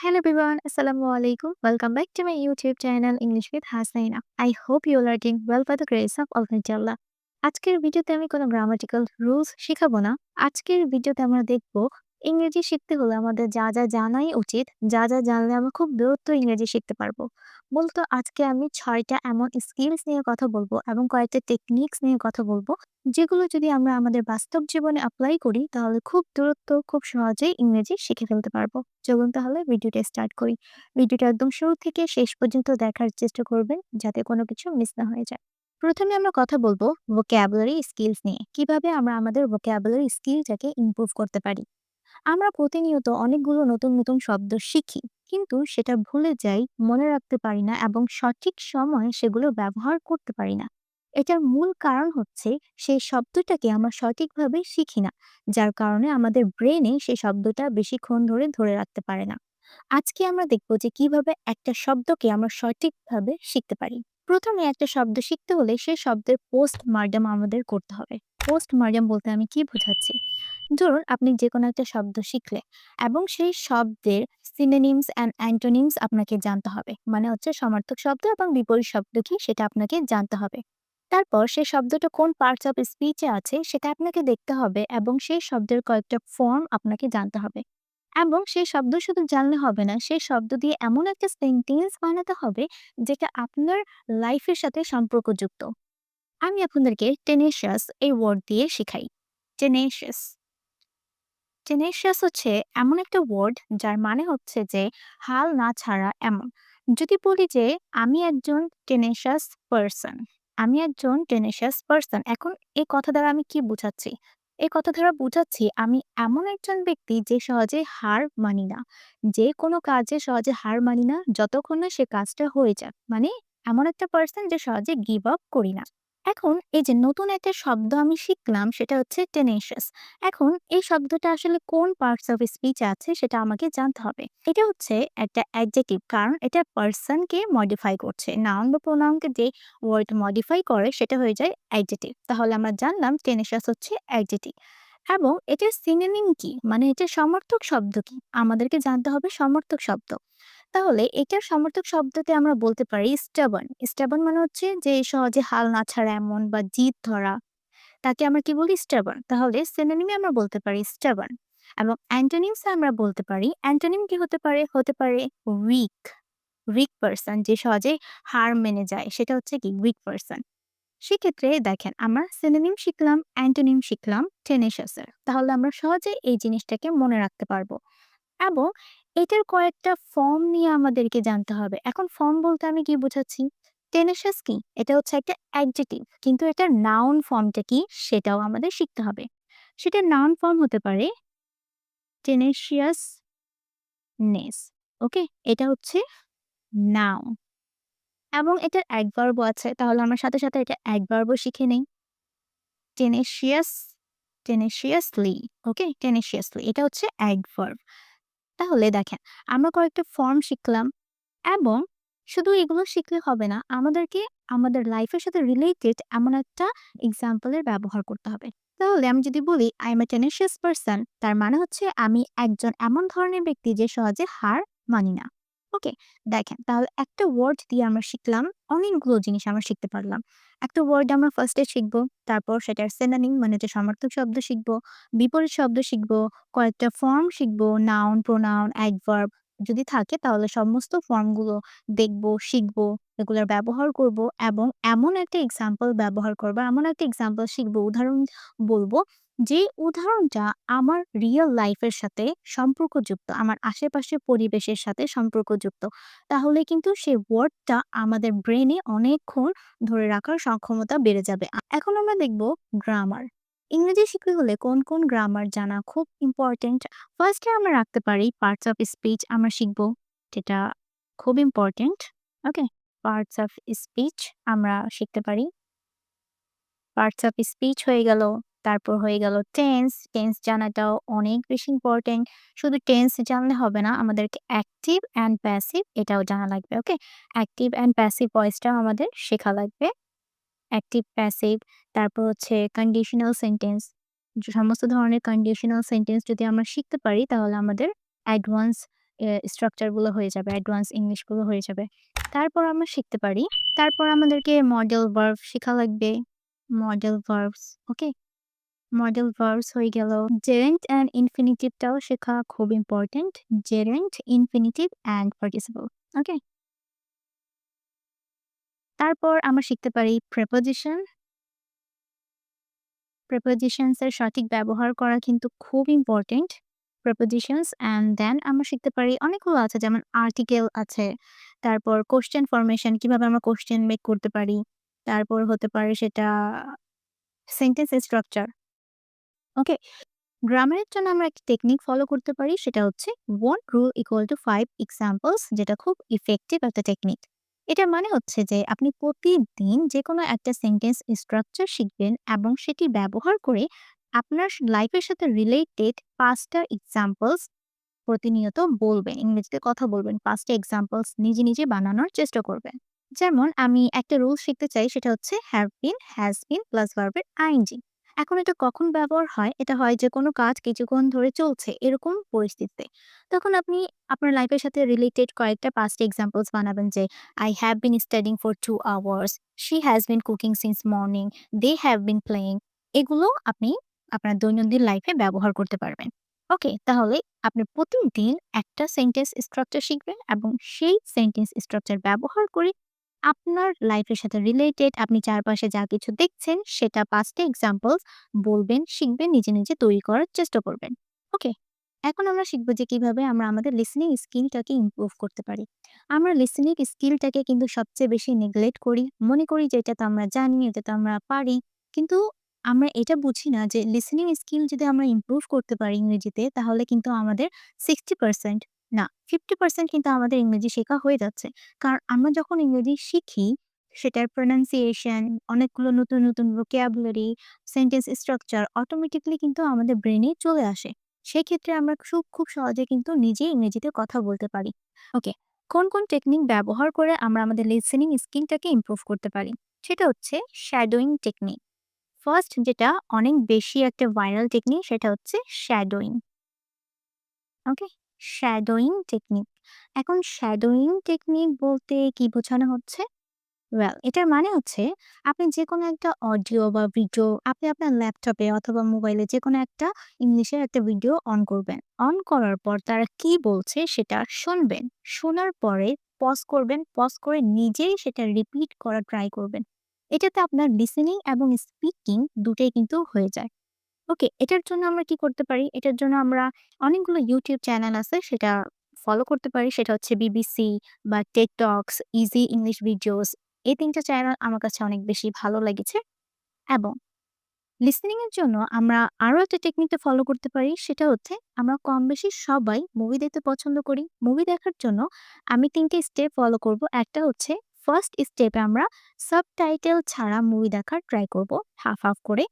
Hello everyone, Assalamu alaikum. Welcome back to my YouTube channel English with Hasaina. I hope you are doing well by the grace of Almighty Allah. আজকের ভিডিওতে আমি কোনো grammatical rules শেখাবো না। আজকের ভিডিওতে আমরা দেখব ইংরেজি শিখতে হলে আমাদের যা, যা জানাই উচিত, যা, যা জানলে আমরা খুব দ্রুত ইংরেজি শিখতে পারব। মূলত আজকে আমি ৬ টা এমন স্কিলস নিয়ে কথা বলব এবং কয়েকটা টেকনিকস নিয়ে কথা বলব, যেগুলো যদি আমরা আমাদের বাস্তব জীবনে এপ্লাই করি তাহলে খুব দ্রুত, খুব সহজেই ইংরেজি শিখে ফেলতে পারব। চলুন তাহলে ভিডিওটা স্টার্ট করি। ভিডিওটা একদম শুরু থেকে শেষ পর্যন্ত দেখার চেষ্টা করবেন যাতে কোনো কিছু মিস না হয়ে যায়। প্রথমে আমরা কথা বলব ভোক্যাবুলারি স্কিলস নিয়ে। কীভাবে আমরা আমাদের ভোক্যাবুলারি স্কিলটাকে ইমপ্রুভ করতে পারি। আমরা প্রতিনিয়ত অনেকগুলো নতুন, নতুন শব্দ শিখি। কিন্তু সেটা ভুলে যাই, মনে রাখতে পারি না এবং সঠিক সময়ে সেগুলো ব্যবহার করতে পারি না। এটার মূল কারণ হচ্ছে সেই শব্দটাকে আমরা সঠিকভাবে শিখি না। যার কারণে আমাদের ব্রেনে সেই শব্দটা বেশিক্ষণ ধরে, ধরে রাখতে পারে না। আজকে আমরা দেখব যে কীভাবে একটা শব্দকে আমরা সঠিকভাবে শিখতে পারি। প্রথমে একটা শব্দ শিখতে হলে সেই শব্দের পোস্টমার্টম আমাদের করতে হবে। পোস্টমার্টম বলতে আমি কি বোঝাচ্ছি? ধরুন আপনি যেকোনো একটা শব্দ শিখলে এবং সেই শব্দের সিনোনিমস অ্যান্ড অ্যান্টোনিমস আপনাকে জানতে হবে। মানে হচ্ছে সমার্থক শব্দ এবং বিপরীত শব্দ কি সেটা আপনাকে জানতে হবে। তারপর সেই শব্দটা কোন পার্টস অফ স্পিচে আছে সেটা আপনাকে দেখতে হবে এবং সেই শব্দের কয়েকটা ফর্ম আপনাকে জানতে হবে। এবং সেই শব্দ শুধু জানলে হবে না, সেই শব্দ দিয়ে এমন একটা সেন্টেন্স বানাতে হবে যেটা আপনার লাইফের সাথে সম্পর্কযুক্ত। আমি আপনাদেরকে টেনেশিয়াস এই ওয়ার্ড দিয়ে শিখাই। টেনেশিয়াস। টেনেশিয়াস হচ্ছে এমন একটা ওয়ার্ড যার মানে হচ্ছে যে হাল না ছাড়া এমন। যদি বলি যে আমি একজন টেনেশিয়াস পারসন, আমি একজন টেনেশিয়াস পারসন। এখন এই কথা দ্বারা আমি কি বুঝাচ্ছি? এই কথা দ্বারা বুঝাচ্ছি আমি এমন একজন ব্যক্তি যে সহজে হার মানি না। যে কোনো কাজে সহজে হার মানি না যতক্ষণ না সে কাজটা হয়ে যাক। মানে এমন একটা পার্সন যে সহজে গিভ আপ করি না। এখন এই যে নতুন একটা শব্দ আমি শিখলাম, সেটা হচ্ছে টেনেশিয়াস। এখন এই শব্দটা আসলে কোন পার্টস অফ স্পিচ আছে সেটা আমাকে জানতে হবে। এটা হচ্ছে একটা অ্যাডজেক্টিভ কারণ এটা পারসনকে মডিফাই করছে। নাউন বা প্রোনাউনকে যে ওয়ার্ড মডিফাই করে, সেটা হয়ে যায় অ্যাডজেক্টিভ। তাহলে আমরা জানলাম টেনেশিয়াস হচ্ছে অ্যাডজেক্টিভ। এবং এটার সিনোনিম কি? মানে এটার সমর্থক শব্দ কি? আমাদেরকে জানতে হবে সমর্থক শব্দ। তাহলে এটার সমর্থক শব্দতে আমরা বলতে পারি স্টাবার্ন। স্টাবার্ন মানে হচ্ছে যে সহজে হাল না ছাড়া এমন বা জিদ ধরা। তাকে আমরা কি বলি? স্টাবার্ন। তাহলে সিনোনিমে আমরা বলতে পারি স্টাবার্ন। এবং অ্যান্টোনিমস আমরা বলতে পারি অ্যান্টোনিম কি হতে পারে? হতে পারে উইক। উইক পারসন যে সহজে হার মেনে যায় সেটা হচ্ছে কি? Weak person. সেক্ষেত্রে দেখেন আমরা সিনোনিম শিখলাম, অ্যান্টোনিম শিখলাম টেনেশিয়াস এর। তাহলে আমরা সহজে এই জিনিসটাকে মনে রাখতে পারব। এবং এটার কয়েকটা ফর্ম নিয়ে আমাদেরকে জানতে হবে। এখন ফর্ম বলতে আমি কি বোঝাচ্ছি? টেনেশিয়াস কি? এটা হচ্ছে একটা অ্যাডজেক্টিভ। কিন্তু এটার নাউন ফর্মটা কি সেটাও আমাদের শিখতে হবে। সেটা নাউন ফর্ম হতে পারে টেনেশিয়াসনেস। ওকে? এটা হচ্ছে নাউন। এবং এটার ও আছে। তাহলে আমরা সাথে, সাথে এটা ও শিখে নেই। টেনেশিয়াস, টেনেশিয়াসলি। ওকে? টেনেশিয়াসলি এটা হচ্ছে অ্যাডভার্ব। তাহলে দেখেন, আমরা কয়েকটা ফর্ম শিখলাম এবং শুধু এগুলো শিখলে হবে না। আমাদেরকে আমাদের লাইফের সাথে রিলেটেড এমন একটা এক্সাম্পলের ব্যবহার করতে হবে। তাহলে আমি যদি বলি I am a tenacious person তার মানে হচ্ছে আমি একজন এমন ধরনের ব্যক্তি যে সহজে হার মানি না। ওকে? দেখেন তাহলে একটা ওয়ার্ড দিয়ে আমরা শিখলাম অনেকগুলো জিনিস আমরা শিখতে পারলাম। একটা ওয়ার্ড আমরা ফার্স্ট শিখব। তারপর সেটার সিনোনিম মানে হচ্ছে সমার্থক শব্দ শিখব, বিপরীত শব্দ শিখব, কয়েকটা ফর্ম শিখব, নাউন, প্রোনাউন, অ্যাডভার্ব যদি থাকে তাহলে সমস্ত ফর্মগুলো দেখব, শিখব, এগুলোর ব্যবহার করব এবং এমন একটা এক্সাম্পল ব্যবহার করব এমন একটা এক্সাম্পল শিখব, উদাহরণ বলব যে উদাহরণটা আমার রিয়াল লাইফের সাথে সম্পর্কযুক্ত, আমার আশেপাশের পরিবেশের সাথে সম্পর্কযুক্ত। তাহলে কিন্তু সেই ওয়ার্ডটা আমাদের ব্রেনে অনেকক্ষণ ধরে রাখার সক্ষমতা বেড়ে যাবে। এখন আমরা দেখব গ্রামার। ইংরেজি শিখতে হলে কোন, কোন গ্রামার জানা খুব ইম্পোর্টেন্ট। ফার্স্ট আমরা রাখতে পারি পার্টস অফ স্পিচ আমরা শিখব। যেটা খুব important. Okay? Parts of speech আমরা শিখতে পারি। পার্টস অফ স্পিচ হয়ে গেল। তারপর হয়ে গেল টেন্স। টেন্স জানাটাও অনেক বেশি ইম্পোর্টেন্ট। শুধু টেন্স জানলে হবে না, আমাদেরকে অ্যাক্টিভ অ্যান্ড প্যাসিভ এটাও জানা লাগবে। ওকে? অ্যাক্টিভ অ্যান্ড প্যাসিভ ভয়েসটাও আমাদের শেখা লাগবে। অ্যাক্টিভ, প্যাসিভ তারপর হচ্ছে কন্ডিশনাল সেন্টেন্স। সমস্ত ধরনের কন্ডিশনাল সেন্টেন্স যদি আমরা শিখতে পারি তাহলে আমাদের অ্যাডভান্স স্ট্রাকচারগুলো হয়ে যাবে, অ্যাডভান্স ইংলিশগুলো হয়ে যাবে। তারপর আমরা শিখতে পারি তারপর আমাদেরকে মডেল ভার্ব শেখা লাগবে। Model verbs, okay? Model verbs হয়ে গেল। জেরেন্ট অ্যান্ড ইনফিনিটিভ টাও শেখা খুব important gerund, infinitive and participle, okay? তারপর আমরা শিখতে পারি প্রিপোজিশন। প্রিপোজিশনস এর সঠিক ব্যবহার করা কিন্তু খুব ইম্পর্টেন্ট প্রিপোজিশনস অ্যান্ড দেন আমরা শিখতে পারি অনেকগুলো আছে যেমন আর্টিকেল আছে। তারপর কোয়েশ্চেন ফরমেশন কীভাবে আমরা কোয়েশ্চেন মেক করতে পারি। তারপর হতে পারে সেটা সেন্টেন্স স্ট্রাকচার। ওকে? গ্রামারের জন্য আমরা একটা টেকনিক ফলো করতে পারি সেটা হচ্ছে one rule equal to five examples যেটা খুব ইফেক্টিভ একটা টেকনিক। এটার মানে হচ্ছে যে আপনি প্রতিদিন যেকোনো একটা সেন্টেন্স স্ট্রাকচার শিখবেন এবং সেটি ব্যবহার করে আপনার লাইফের সাথে রিলেটেড পাঁচটা এক্সাম্পলস প্রতিনিয়ত বলবেন। ইংরেজিতে কথা বলবেন। পাঁচটা এক্সাম্পলস নিজে, নিজে বানানোর চেষ্টা করবেন। যেমন আমি একটা রুল শিখতে চাই সেটা হচ্ছে have been, has been plus ভার্বের আইএনজি। এখন এটা কখন ব্যবহার হয়? এটা হয় যে কোনো কাজ কিছুক্ষণ ধরে চলছে এরকম পরিস্থিতিতে। তখন আপনি আপনার লাইফের সাথে রিলেটেড কয়েকটা ৫ টা এক্সাম্পলস বানাবেন যে I have been studying for 2 hours, she has been cooking since morning they have been playing এগুলো আপনি আপনার দৈনন্দিন লাইফে ব্যবহার করতে পারবেন। ওকে? তাহলে আপনি প্রতিদিন একটা সেন্টেন্স স্ট্রাকচার শিখবেন এবং সেই সেন্টেন্স স্ট্রাকচার ব্যবহার করে আপনার লাইফের সাথে রিলেটেড আপনি চারপাশে যা কিছু দেখছেন সেটা ৫ টা এক্সাম্পলস বলবেন, শিখবেন, নিজে, নিজে তৈরি করার চেষ্টা করবেন। ওকে? এখন আমরা শিখব যে কীভাবে আমরা আমাদের লিসেনিং স্কিলটাকে ইমপ্রুভ করতে পারি। আমরা লিসেনিং স্কিলটাকে কিন্তু সবচেয়ে বেশি নেগলেক্ট করি। মনে করি যে এটা তো আমরা জানি, এটা তো আমরা পারি। কিন্তু আমরা এটা বুঝি না যে লিসেনিং স্কিল যদি আমরা ইমপ্রুভ করতে পারি ইংরেজিতে তাহলে কিন্তু আমাদের 60% না 50% কিন্তু আমাদের ইংরেজি শেখা হয়ে যাচ্ছে। কারণ আমরা যখন ইংরেজি শিখি সেটার প্রনাউন্সিয়েশন, অনেকগুলো নতুন, নতুন vocabulary, সেন্টেন্স স্ট্রাকচার অটোমেটিক্যালি কিন্তু আমাদের ব্রেনে চলে আসে। সেক্ষেত্রে আমরা খুব, খুব সহজে কিন্তু নিজেই ইংরেজিতে কথা বলতে পারি। ওকে? কোন, কোন টেকনিক ব্যবহার করে আমরা আমাদের লিসেনিং স্কিলটাকে ইমপ্রুভ করতে পারি? সেটা হচ্ছে শ্যাডোইং টেকনিক। ফার্স্ট যেটা অনেক বেশি একটা ভাইরাল টেকনিক সেটা হচ্ছে শ্যাডোইং। ওকে? Shadowing technique. এখন শ্যাডোয়িং টেকনিক বলতে কি বোঝানো হচ্ছে? ওয়েল এটার মানে হচ্ছে আপনি যেকোনো একটা অডিও বা ভিডিও আপনি আপনার ল্যাপটপে অথবা মোবাইলে যেকোনো একটা ইংলিশের একটা ভিডিও অন করবেন। অন করার পর তারা কি বলছে সেটা শুনবেন। শোনার পরে পজ করবেন। পজ করে নিজেই সেটা রিপিট করা ট্রাই করবেন। এটাতে আপনার লিসেনিং এবং স্পিকিং দুটোই কিন্তু হয়ে যায়। ওকে? এটার জন্য আমরা কি করতে পারি? এটার জন্য আমরা অনেকগুলো YouTube চ্যানেল আছে সেটা ফলো করতে পারি। সেটা হচ্ছে বিবিসি বা টকস, ইজি ইংলিশ ভিডিওস এই ৩ টা চ্যানেল আমার কাছে অনেক বেশি ভালো লেগেছে। এবং লিসেনিং এর জন্য আমরা আরও একটা টেকনিকটা ফলো করতে পারি সেটা হচ্ছে আমরা কম বেশি সবাই মুভি দেখতে পছন্দ করি। মুভি দেখার জন্য আমি ৩ টে স্টেপ ফলো করব। একটা হচ্ছে ফার্স্ট স্টেপে আমরা সাবটাইটেল ছাড়া মুভি দেখার ট্রাই করব হাফ, হাফ করে।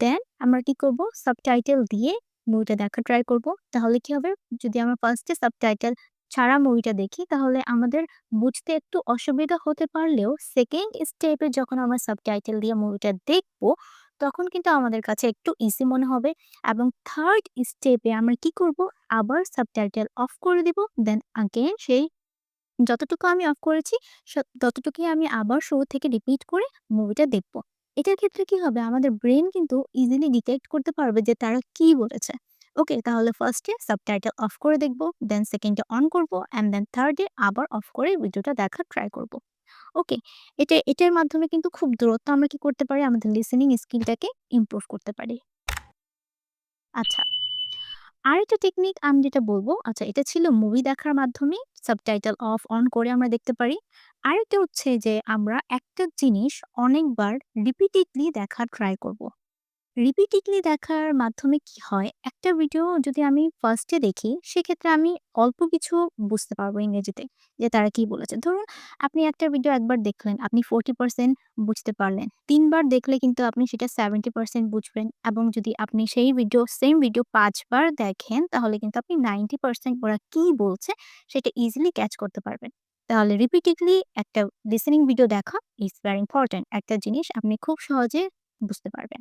দেন আমরা কি করব? সাবটাইটেল দিয়ে মুভিটা দেখা ট্রাই করব। তাহলে কি হবে? যদি আমরা ফার্স্টে সাবটাইটেল ছাড়া মুভিটা দেখি, তাহলে আমাদের বুঝতে একটু অসুবিধা হতে পারলেও সেকেন্ড স্টেপে যখন আমরা সাবটাইটেল দিয়ে মুভিটা দেখব, তখন কিন্তু আমাদের কাছে একটু ইজি মনে হবে এবং থার্ড স্টেপে আমরা কি করব? আবার সাবটাইটেল অফ করে দিব। দেন আগেইন সেই যতটুকু আমি অফ করেছি ততটুকুই আমি আবার শুরু থেকে রিপিট করে মুভিটা দেখব। এটার ক্ষেত্রে কি হবে? আমাদের ব্রেন কিন্তু ইজিলি ডিটেক্ট করতে পারবে যে তারা কি বলেছে। ওকে? তাহলে ফার্স্টে সাবটাইটেল অফ করে দেখব। দেন সেকেন্ডে অন করব অ্যান্ড দেন থার্ডে আবার অফ করে ভিডিওটা দেখার ট্রাই করব। ওকে? এটা, এটার মাধ্যমে কিন্তু খুব দূরত্ব আমরা কি করতে পারি? আমাদের লিসেনিং স্কিলটাকে ইমপ্রুভ করতে পারি। আচ্ছা। আরেকটা টেকনিক আমি যেটা বলব আচ্ছা এটা ছিল মুভি দেখার মাধ্যমে সাবটাইটেল অফ অন করে আমরা দেখতে পারি। আরেকটা হচ্ছে যে আমরা একটা জিনিস অনেকবার রিপিটেডলি দেখার ট্রাই করব। রিপিটেডলি দেখার মাধ্যমে কি হয়? একটা ভিডিও যদি আমি ফার্স্টে দেখি সেক্ষেত্রে আমি অল্প কিছু বুঝতে পারব ইংরেজিতে যে তারা কি বলেছে। ধরুন আপনি একটা ভিডিও একবার দেখলেন, আপনি 40% বুঝতে পারলেন। ৩ বার দেখলে কিন্তু আপনি সেটা 70% বুঝবেন এবং যদি আপনি সেই ভিডিও সেম ভিডিও ৫ বার দেখেন তাহলে কিন্তু আপনি 90% ওরা কি বলছে সেটা ইজিলি ক্যাচ করতে পারবেন। তাহলে রিপিটেডলি একটা লিসেনিং ভিডিও দেখা ইজ ভেরি ইম্পোর্টেন্ট। একটা জিনিস আপনি খুব সহজে বুঝতে পারবেন।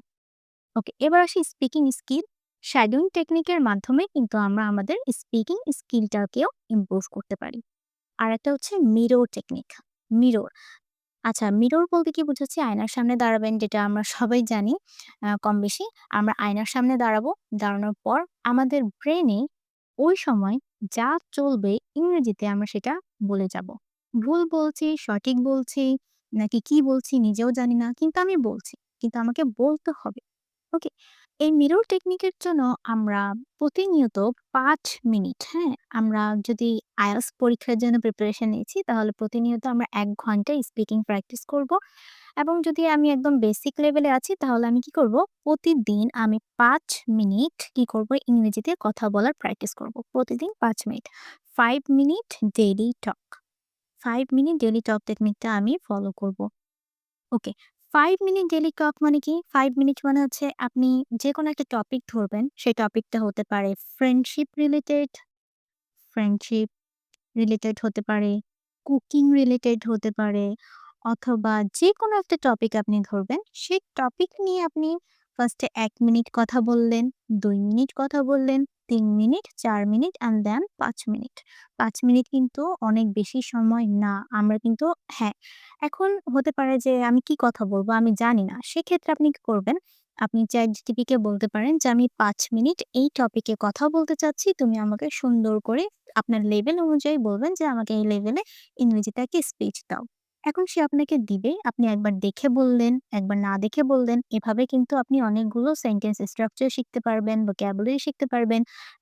ওকে, এবার আসি স্পিকিং স্কিল। শ্যাডোইং টেকনিকের মাধ্যমে কিন্তু আমরা আমাদের স্পিকিং স্কিলটাকেও ইমপ্রুভ করতে পারি। আর একটা হচ্ছে মিরর টেকনিক। মিরর। আচ্ছা মিরর বলতে কি বুঝাচ্ছি? আয়নার সামনে দাঁড়াবেন যেটা আমরা সবাই জানি আ কমবেশি। আমরা আয়নার সামনে দাঁড়াবো। দাঁড়ানোর পর আমাদের ব্রেনে ওই সময় যা চলবে ইংরেজিতে আমরা সেটা বলে যাব। ভুল বলছি, সঠিক বলছি নাকি কি বলছি নিজেও জানি না। কিন্তু আমি বলছি। কিন্তু আমাকে বলতে হবে। ওকে? এই মিরর টেকনিকের জন্য আমরা প্রতিনিয়ত ৫ মিনিট, হ্যাঁ? আমরা যদি IELTS পরীক্ষার জন্য প্রিপারেশন নিচ্ছি তাহলে প্রতিনিয়ত আমরা ১ ঘণ্টা স্পিকিং প্র্যাকটিস করব। এবং যদি আমি একদম বেসিক লেভেলে আছি তাহলে আমি কি করব? প্রতিদিন আমি ৫ মিনিট কি করব? ইংরেজিতে কথা বলার প্র্যাকটিস করব। প্রতিদিন ৫ minute. 5 minute daily talk. 5 minute daily talk টেকনিকটা আমি ফলো করব। ওকে। 5 মিনিট ডেলি টক মানে কি? ফাইভ মিনিট মানে হচ্ছে আপনি যে কোনো একটা টপিক ধরবেন। সেই টপিকটা হতে পারে ফ্রেন্ডশিপ রিলেটেড, ফ্রেন্ডশিপ রিলেটেড হতে পারে, কুকিং রিলেটেড হতে পারে অথবা যে কোনো একটা টপিক আপনি ধরবেন। সেই টপিক নিয়ে আপনি ফার্স্টে এক মিনিট কথা বললেন, দুই মিনিট কথা বললেন, তিন মিনিট, চার মিনিট অ্যান্ড দেন পাঁচ মিনিট। পাঁচ মিনিট কিন্তু অনেক বেশি সময় না। আমরা কিন্তু হ্যাঁ, এখন হতে পারে যে আমি কি কথা বলব আমি জানি না। সেক্ষেত্রে আপনি কি করবেন? আপনি ChatGPT কে বলতে পারেন যে আমি পাঁচ মিনিট এই টপিকে কথা বলতে চাচ্ছি। তুমি আমাকে সুন্দর করে আপনার লেভেল অনুযায়ী বলবেন যে আমাকে এই লেভেলে ইংরেজিতে একটা স্পিচ দাও। এখন সে আপনাকে দিবে। আপনি একবার দেখে বললেন, একবার না দেখে বললেন। এভাবে কিন্তু আপনি অনেকগুলো সেন্টেন্স স্ট্রাকচার শিখতে পারবেন, ভোকাবুলারি শিখতে পারবেন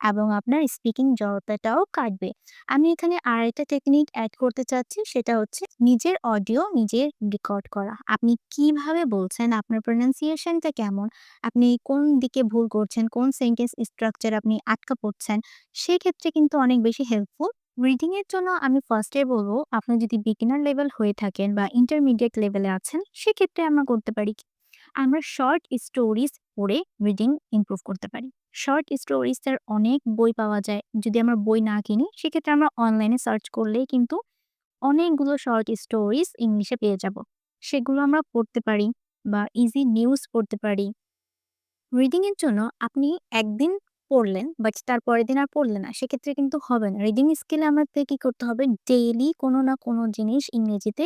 এবং আপনার স্পিকিং জড়তাটাও কাটবে। আমি এখানে আরেকটা টেকনিক এড করতে চাচ্ছি সেটা হচ্ছে নিজের অডিও নিজে রেকর্ড করা। আপনি কীভাবে বলছেন, আপনার প্রনাউন্সিয়েশনটা কেমন, আপনি কোন দিকে ভুল করছেন, কোন সেন্টেন্স স্ট্রাকচার আপনি আটকা পড়ছেন, সেক্ষেত্রে কিন্তু অনেক বেশি হেল্পফুল। রিডিং এর জন্য আমি ফার্স্টে বলব, আপনি যদি বিগিনার লেভেল হয়ে থাকেন বা ইন্টারমিডিয়েট লেভেলে আছেন, সেক্ষেত্রে আমরা করতে পারি কি? আমরা শর্ট স্টোরিজ পড়ে রিডিং ইমপ্রুভ করতে পারি। শর্ট স্টোরিজ এর অনেক বই পাওয়া যায়। যদি আমরা বই না কিনি, সেক্ষেত্রে আমরা অনলাইনে সার্চ করলেই কিন্তু অনেকগুলো শর্ট স্টোরিজ ইংলিশে পেয়ে যাব। সেগুলো আমরা পড়তে পারি বা ইজি নিউজ পড়তে পারি। রিডিং এর জন্য আপনি একদিন পড়লেন বাট তার পরের দিন আর পড়লেন না। সেক্ষেত্রে কিন্তু হবে না। রিডিং স্কিলে আমাদের কি করতে হবে? ডেইলি কোনো না কোনো জিনিস ইংরেজিতে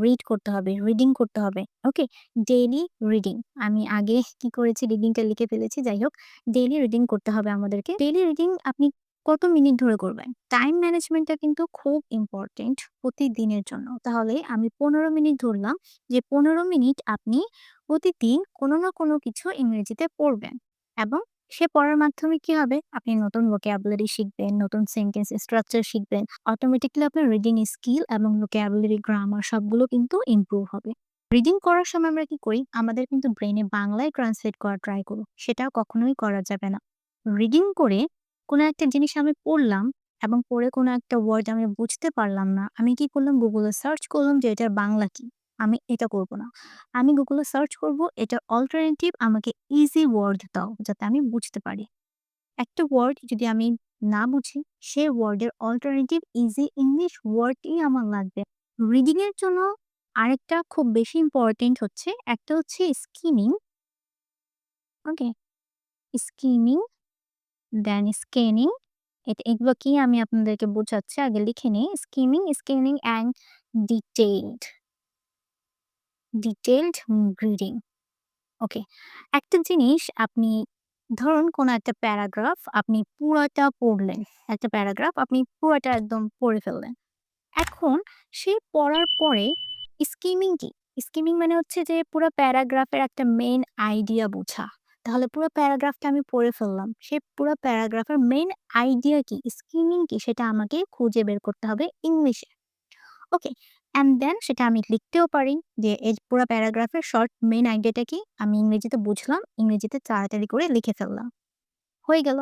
রিড করতে হবে, রিডিং করতে হবে। ওকে? Daily reading. আমি আগে কি করেছি রিডিংটা লিখে ফেলেছি। যাই হোক, ডেইলি রিডিং করতে হবে আমাদেরকে। ডেইলি রিডিং আপনি কত মিনিট ধরে করবেন? টাইম ম্যানেজমেন্টটা কিন্তু খুব ইম্পর্টেন্ট প্রতিদিনের জন্য। তাহলে আমি ১৫ মিনিট ধরলাম যে ১৫ মিনিট আপনি প্রতিদিন কোনো না কোনো কিছু ইংরেজিতে পড়বেন এবং সে পড়ার মাধ্যমে কি হবে? আপনি নতুন ভোকাবুলারি শিখবেন, নতুন সেন্টেন্স স্ট্রাকচার শিখবেন। অটোমেটিক্যালি আপনার রিডিং স্কিল এবং ভোকাবুলারি, গ্রামার সবগুলো কিন্তু ইমপ্রুভ হবে। রিডিং করার সময় আমরা কি করি? আমাদের কিন্তু ব্রেইনে বাংলায় ট্রান্সলেট করা ট্রাই করব। সেটা কখনোই করা যাবে না। রিডিং করে কোনো একটা জিনিস আমি পড়লাম এবং পড়ে কোনো একটা ওয়ার্ড আমি বুঝতে পারলাম না। আমি কি করলাম? গুগলে সার্চ করলাম যে এটার বাংলা কি? আমি এটা করব না। আমি গুগলে সার্চ করব এটার অল্টারনেটিভ আমাকে ইজি ওয়ার্ড দাও যাতে আমি বুঝতে পারি। একটা ওয়ার্ড যদি আমি না বুঝি সে ওয়ার্ডের অল্টারনেটিভ ইজি ইংলিশ ওয়ার্ডই আমার লাগবে। রিডিং এর জন্য আরেকটা খুব বেশি ইম্পোর্টেন্ট হচ্ছে একটা হচ্ছে skimming. Okay? Skimming, then scanning. এটা এগুলো কি আমি আপনাদেরকে বোঝাচ্ছি। আগে লিখে নিই skimming, scanning and detailed. Detailed reading okay. একটা জিনিস আপনি, ধরুন কোনো একটা প্যারাগ্রাফ আপনি পুরোটা পড়লেন। একটা প্যারাগ্রাফ আপনি পুরোটা একদম পড়ে ফেললেন। এখন সে পড়ার পরে স্কিমিং কি? স্কিমিং মানে হচ্ছে যে পুরা প্যারাগ্রাফের একটা মেইন আইডিয়া বোঝা। তাহলে পুরো প্যারাগ্রাফটা আমি পড়ে ফেললাম। সে পুরো প্যারাগ্রাফের মেইন আইডিয়া কি? স্কিমিং কি? সেটা আমাকে খুঁজে বের করতে হবে ইংলিশে। ওকে। অ্যান্ড দেন সেটা আমি লিখতেও পারি যে এই পুরা প্যারাগ্রাফের শর্ট মেন আইডিয়াটা কি? আমি ইংরেজিতে বুঝলাম, ইংরেজিতে তাড়াতাড়ি করে লিখে ফেললাম। হয়ে গেল।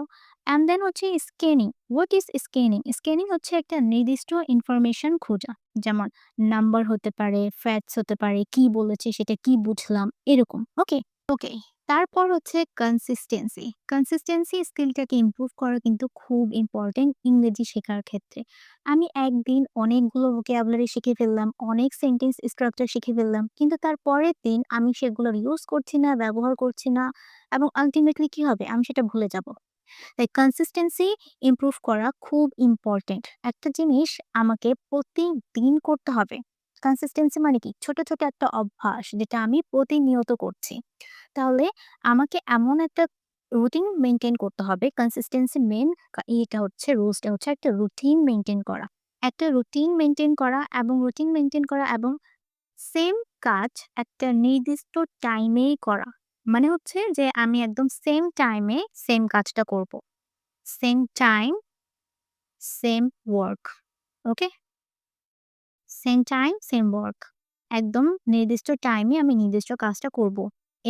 অ্যান্ড দেন হচ্ছে scanning. What is scanning? Scanning হচ্ছে একটা নির্দিষ্ট ইনফরমেশন খোঁজা। যেমন নাম্বার হতে পারে, ফ্যাটস হতে পারে, কি বলেছে সেটা কি বুঝলাম এরকম। ওকে? ওকে। তারপর হচ্ছে কনসিস্টেন্সি। কনসিস্টেন্সি স্কিলটাকে ইমপ্রুভ করা কিন্তু খুব ইম্পর্টেন্ট ইংরেজি শেখার ক্ষেত্রে। আমি একদিন অনেকগুলো vocabulary শিখে ফেললাম, অনেক সেন্টেন্স স্ট্রাকচার শিখে ফেললাম। কিন্তু তার পরের দিন আমি সেগুলোর ইউজ করছি না, ব্যবহার করছি না এবং আলটিমেটলি কি হবে? আমি সেটা ভুলে যাব। তাই কনসিস্টেন্সি ইমপ্রুভ করা খুব ইম্পর্টেন্ট একটা জিনিস আমাকে প্রতিদিন করতে হবে। কনসিস্টেন্সি মানে কি? ছোট, ছোট একটা অভ্যাস যেটা আমি প্রতিনিয়ত করছি। তাহলে আমাকে এমন একটা রুটিন মেনটেন করতে হবে। কনসিস্টেন্সি মেন ইয়েটা হচ্ছে রুলসটা হচ্ছে একটা রুটিন মেনটেন করা। একটা রুটিন মেনটেন করা এবং রুটিন মেনটেন করা এবং সেম কাজ একটা নির্দিষ্ট টাইমেই করা। মানে হচ্ছে যে আমি একদম সেম টাইমে সেম কাজটা করব। Same time, same work. Okay? Same time, same work. একদম নির্দিষ্ট টাইমে আমি নির্দিষ্ট কাজটা করব।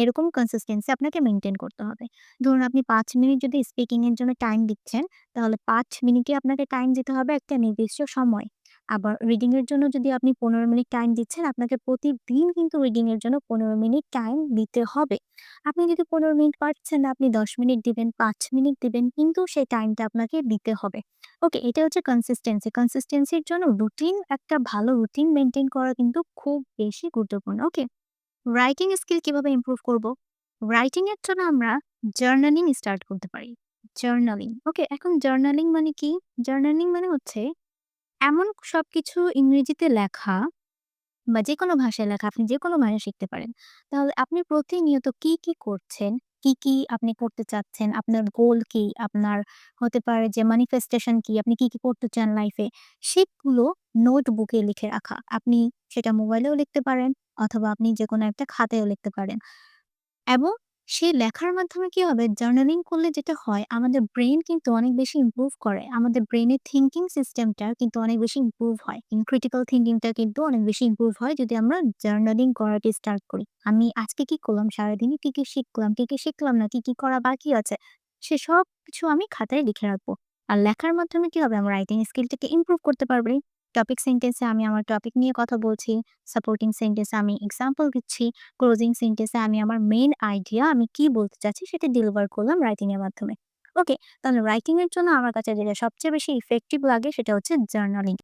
এরকম কনসিস্টেন্সি আপনাকে মেইনটেইন করতে হবে। ধরুন আপনি ৫ মিনিট যদি স্পিকিং এর জন্য টাইম দিচ্ছেন, তাহলে ৫ মিনিটই আপনাকে টাইম দিতে হবে একটা নির্দিষ্ট সময়। আবার রিডিং এর জন্য যদি আপনি ১৫ মিনিট টাইম দিচ্ছেন, আপনাকে প্রতিদিন কিন্তু রিডিং এর জন্য ১৫ মিনিট টাইম দিতে হবে। আপনি যদি ১৫ মিনিট পারছেন আপনি ১০ মিনিট দিবেন, পাঁচ মিনিট দিবেন, কিন্তু সেই টাইমটা আপনাকে দিতে হবে। ওকে, এটা হচ্ছে কনসিস্টেন্সি। কনসিস্টেন্সির জন্য রুটিন একটা ভালো রুটিন মেইনটেইন করা কিন্তু খুব বেশি গুরুত্বপূর্ণ। ওকে? রাইটিং স্কিল কীভাবে ইম্প্রুভ করব? রাইটিং এর জন্য আমরা জার্নালিং স্টার্ট করতে পারি। জার্নালিং। ওকে, এখন জার্নালিং মানে কি? জার্নালিং মানে হচ্ছে এমন সব কিছু ইংরেজিতে লেখা বা যে কোনো ভাষায় লেখা, আপনি যে কোনো ভাষা শিখতে পারেন। তাহলে আপনি প্রতিনিয়ত কি, কি করছেন, কি, কি আপনি করতে চাচ্ছেন, আপনার গোল কি, আপনার হতে পারে যে ম্যানিফেস্টেশন কি, আপনি কি, কি করতে চান লাইফে, সেগুলো নোটবুকে লিখে রাখা। আপনি সেটা মোবাইলেও লিখতে পারেন অথবা আপনি যেকোনো একটা খাতেও লিখতে পারেন। এবং সেই লেখার মাধ্যমে কি হবে? জার্নালিং করলে যেটা হয় আমাদের ব্রেইন কিন্তু অনেক বেশি ইমপ্রুভ করে। আমাদের ব্রেইনের থিংকিং সিস্টেমটা কিন্তু অনেক বেশি ইমপ্রুভ হয়। ক্রিটিক্যাল থিংকিংটা কিন্তু অনেক বেশি ইমপ্রুভ হয় যদি আমরা জার্নালিং করাটা স্টার্ট করি। আমি আজকে কি করলাম? সারাদিনে কি, কি শিখলাম, কি, কি শিখলাম না, কি, কি করা বাকি আছে, সেসব কিছু আমি খাতায় লিখে রাখব। আর লেখার মাধ্যমে কি হবে? আমার রাইটিং স্কিলটাকে ইমপ্রুভ করতে পারবে। টপিক সেন্টেন্সে আমি আমার টপিক নিয়ে কথা বলছি। সাপোর্টিং সেন্টেন্সে আমি এক্সাম্পল দিচ্ছি। ক্লোজিং সেন্টেন্সে আমি আমার মেইন আইডিয়া আমি কি বলতে চাচ্ছি সেটা ডেলিভার করলাম রাইটিং এর মাধ্যমে। ওকে, তাহলে রাইটিং এর জন্য আমার কাছে যেটা সবচেয়ে বেশি ইফেক্টিভ লাগে সেটা হচ্ছে জার্নালিং।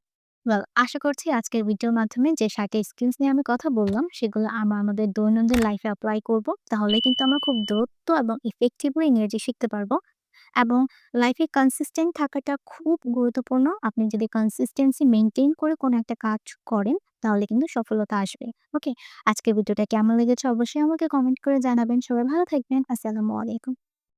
ওয়েল আশা করছি আজকের ভিডিওর মাধ্যমে যে ৭ টা স্কিলস নিয়ে আমি কথা বললাম সেগুলো আমরা আমাদের দৈনন্দিন লাইফে অ্যাপ্লাই করব। তাহলে কিন্তু আমরা খুব দ্রুত এবং ইফেক্টিভলি ইংরেজি শিখতে পারব। এবং লাইফে কনসিস্টেন্ট থাকাটা খুব গুরুত্বপূর্ণ। আপনি যদি কনসিস্টেন্সি মেনটেন করে কোনো একটা কাজ করেন তাহলে কিন্তু সফলতা আসবে। ওকে, আজকে ভিডিওটা কেমন লেগেছে অবশ্যই আমাকে কমেন্ট করে জানাবেন। সবাই ভালো থাকবেন। আসসালামু আলাইকুম।